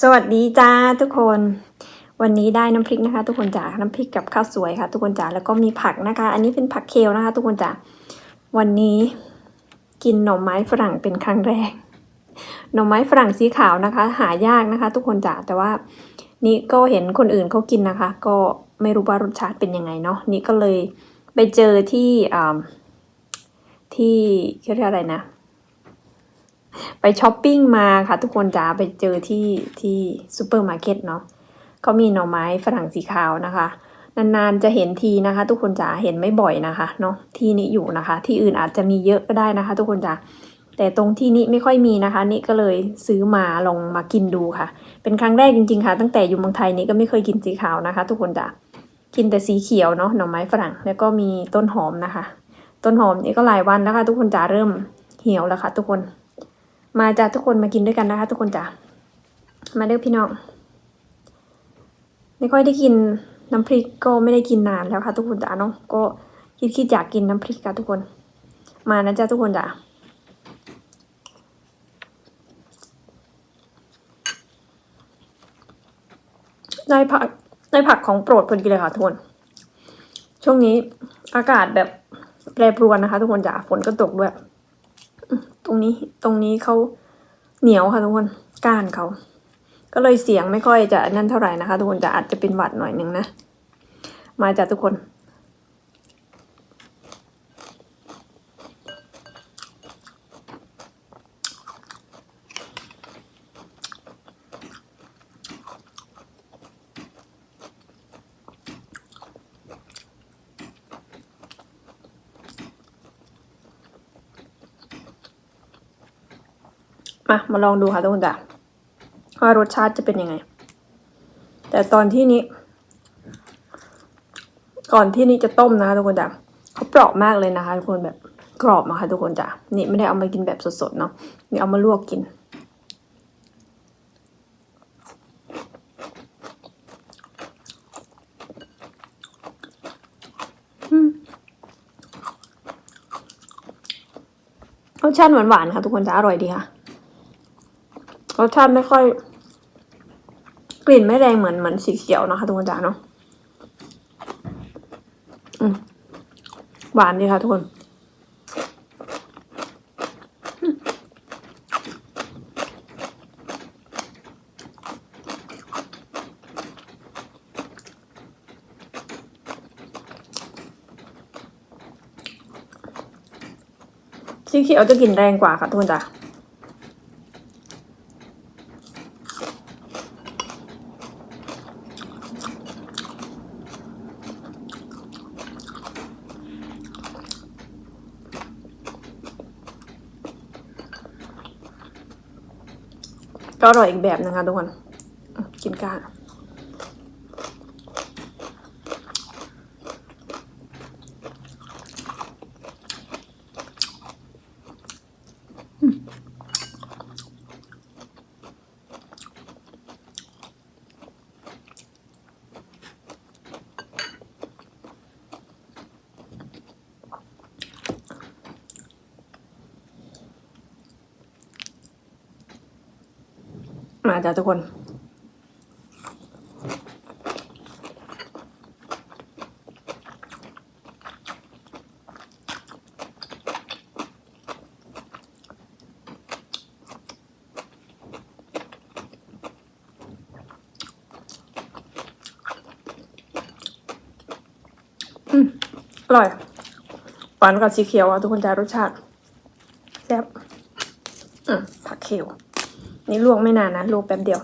สวัสดีจ้าทุกคน วันนี้ได้น้ำพริกนะคะ ทุกคนจ๋าน้ำพริกกับข้าวสวยค่ะ ทุกคนจ๋าแล้วก็มีผักนะคะ อันนี้เป็นผักเคลนะคะ ทุกคนจ๋าวันนี้กินหน่อไม้ฝรั่งเป็นครั้งแรกหน่อไม้ฝรั่งสีขาวนะคะ หายากนะคะ ทุกคนจ๋าแต่ว่านี่ก็เห็นคนอื่นเขากินนะคะ ก็ไม่รู้ว่ารสชาติเป็นยังไงเนาะนี่ก็เลยไปเจอที่ที่เขาเรียกอะไรนะ ไปช้อปปิ้งมาค่ะ ทุกคนจ๋าไปเจอที่ที่ซูเปอร์มาร์เก็ตเนาะก็มีหน่อไม้ฝรั่งสีขาวนะคะ นานๆจะเห็นทีนะคะ ทุกคนจ๋าเห็นไม่บ่อยนะคะเนาะที่นี้อยู่นะคะ ที่อื่นอาจจะมีเยอะก็ได้นะคะ ทุกคนจ๋าแต่ตรงที่นี้ไม่ค่อยมีนะคะ นี่ก็เลยซื้อมาลองมากินดูค่ะ เป็นครั้งแรกจริงๆค่ะ ตั้งแต่อยู่เมืองไทยนี่ก็ไม่เคยกินสีขาวนะคะ ทุกคนจ๋ากินแต่สีเขียวเนาะหน่อไม้ฝรั่งแล้วก็มีต้นหอมนะคะ ต้นหอมนี่ก็หลายวันแล้วค่ะ ทุกคนจ๋าเริ่มเหี่ยวแล้วค่ะ ทุกคน มาจ้าทุกคนมากินด้วยกันนะคะ ทุกคนจ้ามาเด้อพี่น้องไม่ค่อยได้กินน้ำพริกก็ไม่ได้กินนานแล้วค่ะ ทุกคนจ้าเนาะก็คิดคิดอยากกินน้ำพริกค่ะทุกคน มานะจ้าทุกคนจ้าได้ผักได้ผักของโปรดพอดีเลยค่ะทุกคน ช่วงนี้อากาศแบบแปรปรวนนะคะ ทุกคนจ้าฝนก็ตกด้วย รงนี้ตรงนี้เขาเหนียวค่ะทุกคนก้านเขาก็เลยเสียงไม่ค่อยจะนั่นเท่าไหร่นะคะ ทุกคนจะอาจจะเป็นหวัดหน่อยหนึ่งนะ มาจากทุกคน มามาลองดูค่ะทุกคนจ้ะว่ารสชาติจะเป็นยังไง แต่ตอนที่นี้ ก่อนที่นี้จะต้มนะคะทุกคนจ้ะเขาเปราะมากเลยนะคะทุกคนแบบกรอบมาค่ะทุกคนจ้ะนี่ไม่ได้เอามากินแบบสดๆเนาะนี่เอามาลวกกินอืมรสชาติหวานๆค่ะทุกคนจะอร่อยดีค่ะ รสชาติไม่ค่อย กลิ่นไม่แรงเหมือนเหมือนสีเขียวนะคะทุกคนจ๋าเนาะหวานดีค่ะทุกคนสีเขียวจะกลิ่นแรงกว่าค่ะทุกคนจ๋า ก็อร่อยอีกแบบนะคะทุกคนกินกัน มาจ้ะทุกคน อืมอร่อย หวานกับสีเขียวอะทุกคนจะรสชาติแซ่บอืมผักเขียว นี่ลวกไม่นานนะลวกแป๊บเดียว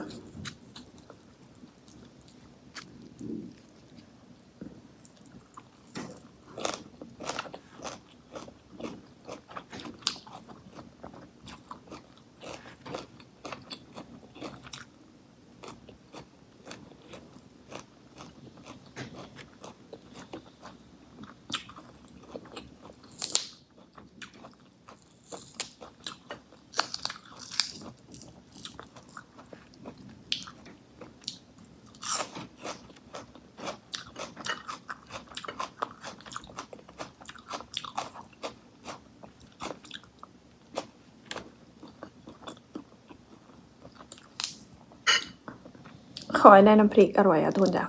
ขอให้ได้น้ำพริกอร่อยอะทุกคนจ้ะ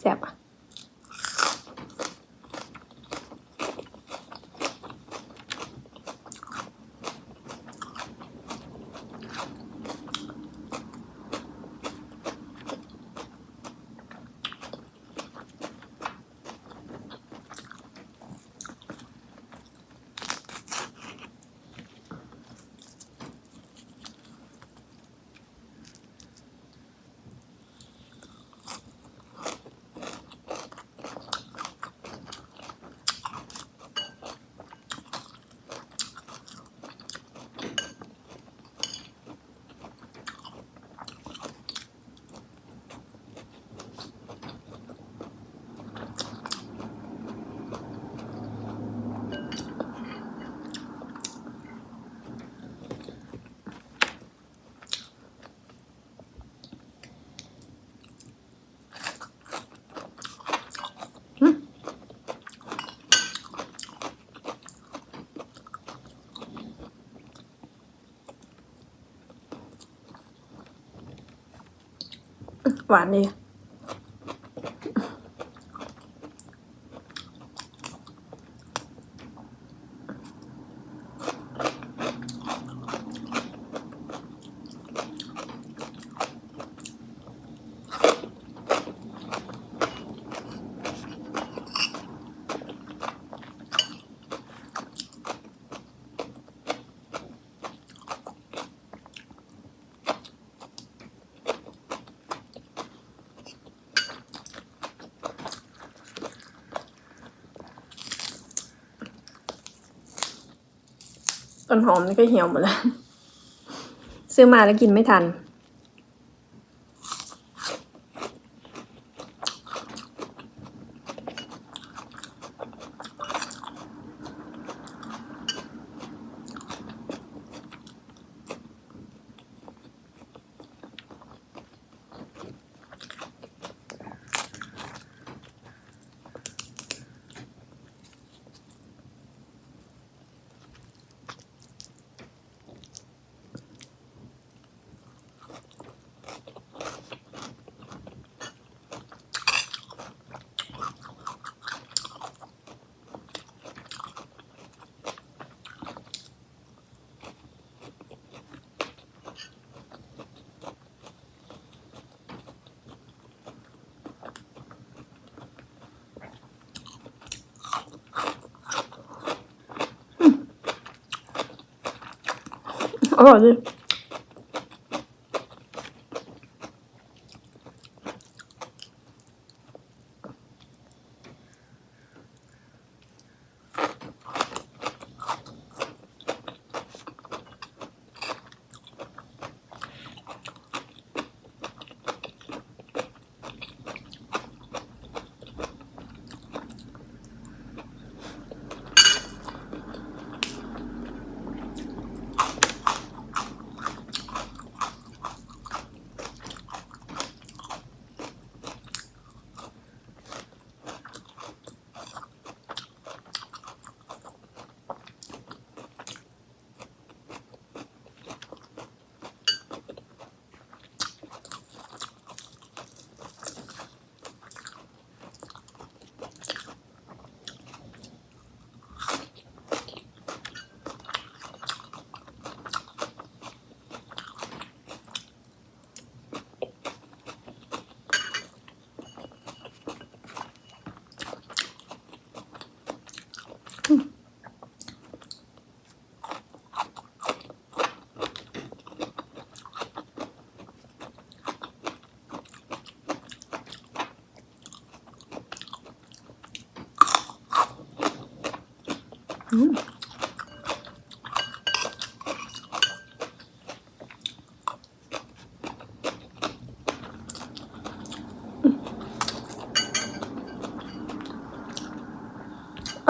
แซ่บอะ หวานดี ต้นหอมนี่ก็เหี่ยวหมดแล้ว ซื้อมาแล้วกินไม่ทัน อ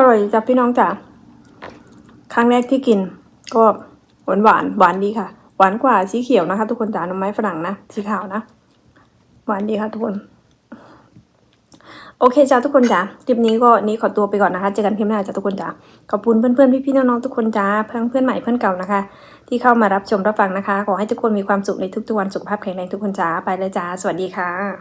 อร่อยจ้ะพี่น้องจ๋าครั้งแรกที่กิน ก็หวานหวานหวานดีค่ะ หวานกว่าสีเขียวนะคะ ทุกคนจ๋าหน่อไม้ฝรั่งนะสีขาวนะ หวานดีค่ะทุกคน โอเคจ้าทุกคนจ้าคลิปนี้ก็นี้ขอตัวไปก่อนนะคะเจอกันคลิปหน้าจ้าทุกคนจ้าขอบคุณเพื่อนๆพี่ๆน้องๆทุกคนจ้าเพื่อนเพื่อนใหม่เพื่อนเก่านะคะ ที่เข้ามารับชมรับฟังนะคะ ขอให้ทุกคนมีความสุขในทุกๆวันสุขภาพแข็งแรงทุกคนจ้าไปเลยจ้าสวัสดีค่ะ